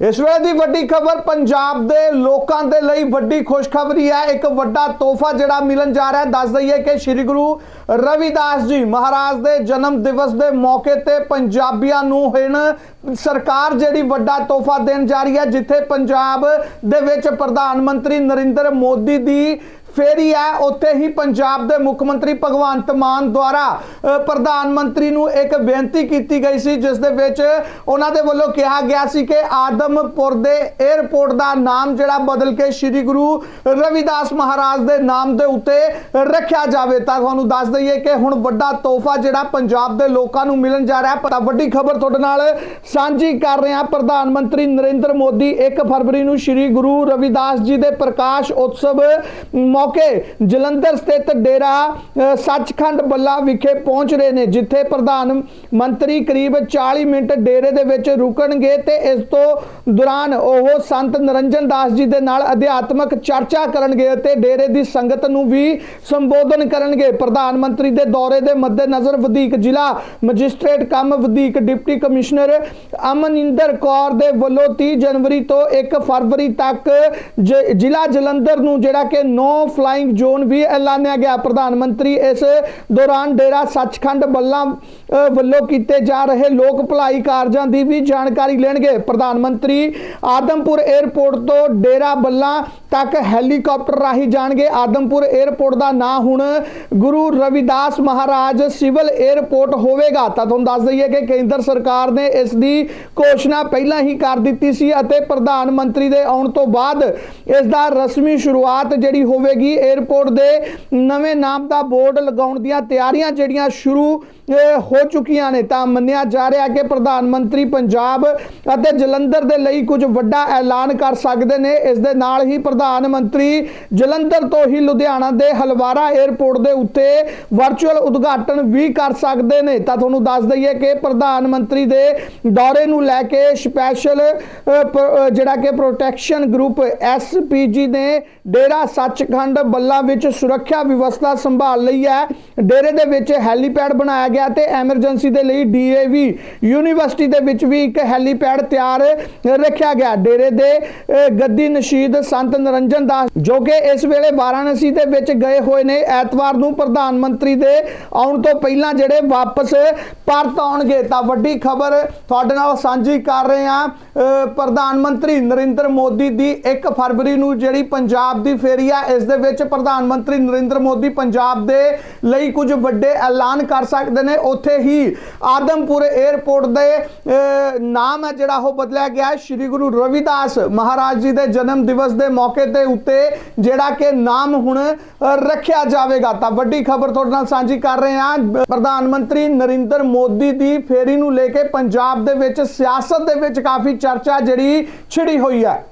ਇਸ ਵੇਲੇ ਦੀ ਵੱਡੀ ਖਬਰ ਪੰਜਾਬ ਦੇ ਲੋਕਾਂ ਦੇ ਲਈ ਵੱਡੀ ਖੁਸ਼ਖਬਰੀ ਹੈ। ਇੱਕ ਵੱਡਾ ਤੋਹਫਾ ਜਿਹੜਾ ਮਿਲਣ ਜਾ ਰਿਹਾ ਦੱਸ ਦਈਏ ਕਿ ਸ੍ਰੀ ਗੁਰੂ ਰਵਿਦਾਸ ਜੀ ਮਹਾਰਾਜ ਦੇ ਜਨਮ ਦਿਵਸ ਦੇ ਮੌਕੇ ਤੇ ਪੰਜਾਬੀਆਂ ਨੂੰ ਹੁਣ ਸਰਕਾਰ ਜਿਹੜੀ ਵੱਡਾ ਤੋਹਫਾ ਦੇਣ ਜਾ ਰਹੀ ਹੈ, ਜਿੱਥੇ ਪੰਜਾਬ ਦੇ ਵਿੱਚ ਪ੍ਰਧਾਨ ਮੰਤਰੀ ਨਰਿੰਦਰ ਮੋਦੀ ਦੀ ਫੇਰੀ ਹੈ, ਉੱਥੇ ਹੀ ਪੰਜਾਬ ਦੇ ਮੁੱਖ ਮੰਤਰੀ ਭਗਵੰਤ ਮਾਨ ਦੁਆਰਾ ਪ੍ਰਧਾਨ ਮੰਤਰੀ ਨੂੰ ਇੱਕ ਬੇਨਤੀ ਕੀਤੀ ਗਈ ਸੀ, ਜਿਸ ਦੇ ਵਿੱਚ ਉਹਨਾਂ ਦੇ ਵੱਲੋਂ ਕਿਹਾ ਗਿਆ ਸੀ ਕਿ ਆਦਮਪੁਰ ਦੇ 에ਅਰਪੋਰਟ ਦਾ ਨਾਮ ਜਿਹੜਾ ਬਦਲ ਕੇ ਸ੍ਰੀ ਗੁਰੂ ਰਵਿਦਾਸ ਮਹਾਰਾਜ ਦੇ ਨਾਮ ਦੇ ਉੱਤੇ ਰੱਖਿਆ ਜਾਵੇ। ਤਾਂ ਤੁਹਾਨੂੰ ਦੱਸ ਦਈਏ ਕਿ ਹੁਣ ਵੱਡਾ ਤੋਹਫਾ ਜਿਹੜਾ ਪੰਜਾਬ ਦੇ ਲੋਕਾਂ ਨੂੰ ਮਿਲਣ ਜਾ ਰਿਹਾ ਹੈ ਵੱਡੀ ਖਬਰ ਤੁਹਾਡੇ ਨਾਲ ਸਾਂਝੀ ਕਰ ਰਹੇ ਹਾਂ। ਪ੍ਰਧਾਨ ਮੰਤਰੀ ਨਰਿੰਦਰ ਮੋਦੀ 1 ਫਰਵਰੀ ਨੂੰ ਸ੍ਰੀ ਗੁਰੂ ਰਵਿਦਾਸ ਜੀ ਦੇ ਪ੍ਰਕਾਸ਼ ਉਤਸਵ ਮੌਕੇ ਜਲੰਧਰ ਸਥਿਤ ਡੇਰਾ ਸੱਚਖੰਡ ਬੱਲਾ ਵਿਖੇ ਪਹੁੰਚ ਰਹੇ ਨੇ, ਜਿੱਥੇ ਪ੍ਰਧਾਨ ਮੰਤਰੀ ਕਰੀਬ 40 ਮਿੰਟ ਡੇਰੇ ਦੇ ਵਿੱਚ ਰੁਕਣਗੇ ਤੇ ਇਸ ਤੋਂ ਦੌਰਾਨ ਉਹ ਸੰਤ ਨਰਿੰਜਨ ਦਾਸ ਜੀ ਦੇ ਨਾਲ ਅਧਿਆਤਮਕ ਚਰਚਾ ਕਰਨਗੇ ਅਤੇ ਡੇਰੇ ਦੀ ਸੰਗਤ ਨੂੰ ਵੀ ਸੰਬੋਧਨ ਕਰਨਗੇ। ਪ੍ਰਧਾਨ ਮੰਤਰੀ ਦੇ ਦੌਰੇ ਦੇ ਮੱਦੇਨਜ਼ਰ ਵਧੀਕ ਜ਼ਿਲ੍ਹਾ ਮੈਜਿਸਟ੍ਰੇਟ ਕੰਮ ਵਧੀਕ ਡਿਪਟੀ ਕਮਿਸ਼ਨਰ ਅਮਨਿੰਦਰ ਕੌਰ ਦੇ ਵੱਲੋਂ 30 ਜਨਵਰੀ ਤੋਂ 1 ਫਰਵਰੀ ਤੱਕ ਜ- ਜ਼ਿਲ੍ਹਾ ਜਲੰਧਰ ਨੂੰ ਜਿਹੜਾ ਕਿ ਨੋ ਫਲਾਈਂਗ ਜ਼ੋਨ ਵੀ ਐਲਾਨਿਆ ਗਿਆ। ਪ੍ਰਧਾਨ ਮੰਤਰੀ ਇਸ ਦੌਰਾਨ ਡੇਰਾ ਸੱਚਖੰਡ ਬੱਲਾ ਵੱਲੋਂ ਕੀਤੇ ਜਾ ਰਹੇ ਲੋਕ ਭਲਾਈ ਕਾਰਜਾਂ ਦੀ ਵੀ ਜਾਣਕਾਰੀ ਲੈਣਗੇ। ਪ੍ਰਧਾਨ ਮੰਤਰੀ ਆਦਮਪੁਰ 에ਅਰਪੋਰਟ ਤੋਂ ਡੇਰਾ ਬੱਲਾ ਤੱਕ ਹੈਲੀਕਾਪਟਰ ਰਾਹੀਂ ਜਾਣਗੇ। ਆਦਮਪੁਰ 에ਅਰਪੋਰਟ ਦਾ ਨਾਂ ਹੁਣ ਗੁਰੂ ਰਵਿਦਾਸ ਮਹਾਰਾਜ ਸਿਵਲ 에ਅਰਪੋਰਟ ਹੋਵੇਗਾ। ਤਾਂ ਤੁਹਾਨੂੰ ਦੱਸ ਦਈਏ ਕਿ ਕੇਂਦਰ ਸਰਕਾਰ ਨੇ ਇਸ ਦੀ ਘੋਸ਼ਣਾ ਪਹਿਲਾਂ ਹੀ ਕਰ ਦਿੱਤੀ ਸੀ ਅਤੇ ਪ੍ਰਧਾਨ ਮੰਤਰੀ ਦੇ ਆਉਣ ਤੋਂ ਬਾਅਦ ਇਸ ਰਸਮੀ ਸ਼ੁਰੂਆਤ ਜਿਹੜੀ ਹੋਵੇਗੀ 에ਅਰਪੋਰਟ ਦੇ ਨਵੇਂ ਨਾਮ ਦਾ ਬੋਰਡ ਲਗਾਉਣ ਦੀਆਂ ਤਿਆਰੀਆਂ ਜਿਹੜੀਆਂ ਸ਼ੁਰੂ ਹੋ ਚੁੱਕੀਆਂ ਨੇ। ਤਾਂ ਮੰਨਿਆ ਜਾ ਰਿਹਾ ਕਿ ਪ੍ਰਧਾਨ ਮੰਤਰੀ ਪੰਜਾਬ ਅਤੇ ਜਲੰਧਰ ਦੇ ਲਈ ਕੁਝ ਵੱਡਾ ਐਲਾਨ ਕਰ ਸਕਦੇ ਨੇ। ਇਸ ਦੇ ਨਾਲ ਹੀ ਪ੍ਰਧਾਨ ਮੰਤਰੀ ਜਲੰਧਰ ਤੋਂ ਹੀ ਲੁਧਿਆਣਾ ਦੇ ਹਲਵਾਰਾ 에ਅਰਪੋਰਟ ਦੇ ਉੱਤੇ ਵਰਚੁਅਲ ਉਦਘਾਟਨ ਵੀ ਕਰ ਸਕਦੇ ਨੇ। ਤਾਂ ਤੁਹਾਨੂੰ ਦੱਸ ਦਈਏ ਕਿ ਪ੍ਰਧਾਨ ਮੰਤਰੀ ਦੇ ਦੌਰੇ ਨੂੰ ਲੈ ਕੇ ਸਪੈਸ਼ਲ ਜਿਹੜਾ ਕਿ ਪ੍ਰੋਟੈਕਸ਼ਨ ਗਰੁੱਪ ਐਸਪੀਜੀ ਨੇ ਡੇਰਾ ਸੱਚਖੰਡ ਬੱਲਾ ਵਿੱਚ ਸੁਰੱਖਿਆ ਵਿਵਸਥਾ ਸੰਭਾਲ ਲਈ ਹੈ। ਡੇਰੇ ਦੇ ਵਿੱਚ ਹੈਲੀਪੈਡ ਬਣਾਇਆ ਗਿਆ ਤੇ ਐਮਰਜੈਂਸੀ ਦੇ ਲਈ ਡੀਏਵੀ ਯੂਨੀਵਰਸਿਟੀ ਦੇ ਵਿੱਚ ਵੀ ਇੱਕ ਹੈਲੀਪੈਡ ਤਿਆਰ ਰੱਖਿਆ ਗਿਆ। ਡੇਰੇ ਦੇ ਗੱਦੀ ਨਸ਼ੀਦ ਸੰਤ ਨਰਿੰਜਨ ਦਾਸ ਜੋ ਕਿ ਇਸ ਵੇਲੇ ਵਾਰਾਣਸੀ ਦੇ ਵਿੱਚ ਗਏ ਹੋਏ ਨੇ। ਐਤਵਾਰ ਨੂੰ ਪ੍ਰਧਾਨ ਮੰਤਰੀ ਦੇ ਆਉਣ ਤੋਂ ਪਹਿਲਾਂ ਜਿਹੜੇ ਵਾਪਸ ਭਾਰਤ ਆਉਣਗੇ ਤਾਂ ਵੱਡੀ ਖਬਰ ਤੁਹਾਡੇ ਨਾਲ ਸਾਂਝੀ ਕਰ ਰਹੇ ਹਾਂ। ਪ੍ਰਧਾਨ ਮੰਤਰੀ ਨਰਿੰਦਰ ਮੋਦੀ ਦੀ 1 ਫਰਵਰੀ ਨੂੰ ਜਿਹੜੀ ਪੰਜਾਬ ਦੀ ਫੇਰੀ ਆ, ਇਸ ਦੇ ਵਿੱਚ ਪ੍ਰਧਾਨ ਮੰਤਰੀ ਨਰਿੰਦਰ ਮੋਦੀ ਪੰਜਾਬ ਦੇ ਲਈ ਕੁਝ ਵੱਡੇ ਐਲਾਨ ਕਰ ਸਕਦੇ ਨੇ। ਉੱਥੇ ਹੀ ਆਦਮਪੁਰ 에ਅਰਪੋਰਟ ਦੇ ਨਾਮ ਹੈ ਜਿਹੜਾ ਉਹ ਬਦਲਿਆ ਗਿਆ ਸ਼੍ਰੀ ਗੁਰੂ ਰਵਿਦਾਸ ਮਹਾਰਾਜ ਜੀ ਦੇ ਜਨਮ ਦਿਵਸ ਦੇ ਮੌਕੇ ਤੇ ਉੱਤੇ ਜਿਹੜਾ ਕਿ ਨਾਮ ਹੁਣ ਰੱਖਿਆ ਜਾਵੇਗਾ। ਤਾਂ ਵੱਡੀ ਖਬਰ ਤੁਹਾਡੇ ਨਾਲ ਸਾਂਝੀ ਕਰ ਰਹੇ ਹਾਂ। ਪ੍ਰਧਾਨ ਮੰਤਰੀ ਨਰਿੰਦਰ ਮੋਦੀ ਦੀ ਫੇਰੀ ਨੂੰ ਲੈ ਕੇ ਪੰਜਾਬ ਦੇ ਵਿੱਚ, ਸਿਆਸਤ ਦੇ ਵਿੱਚ ਕਾਫੀ ਚਰਚਾ ਜਿਹੜੀ ਛਿੜੀ ਹੋਈ ਹੈ।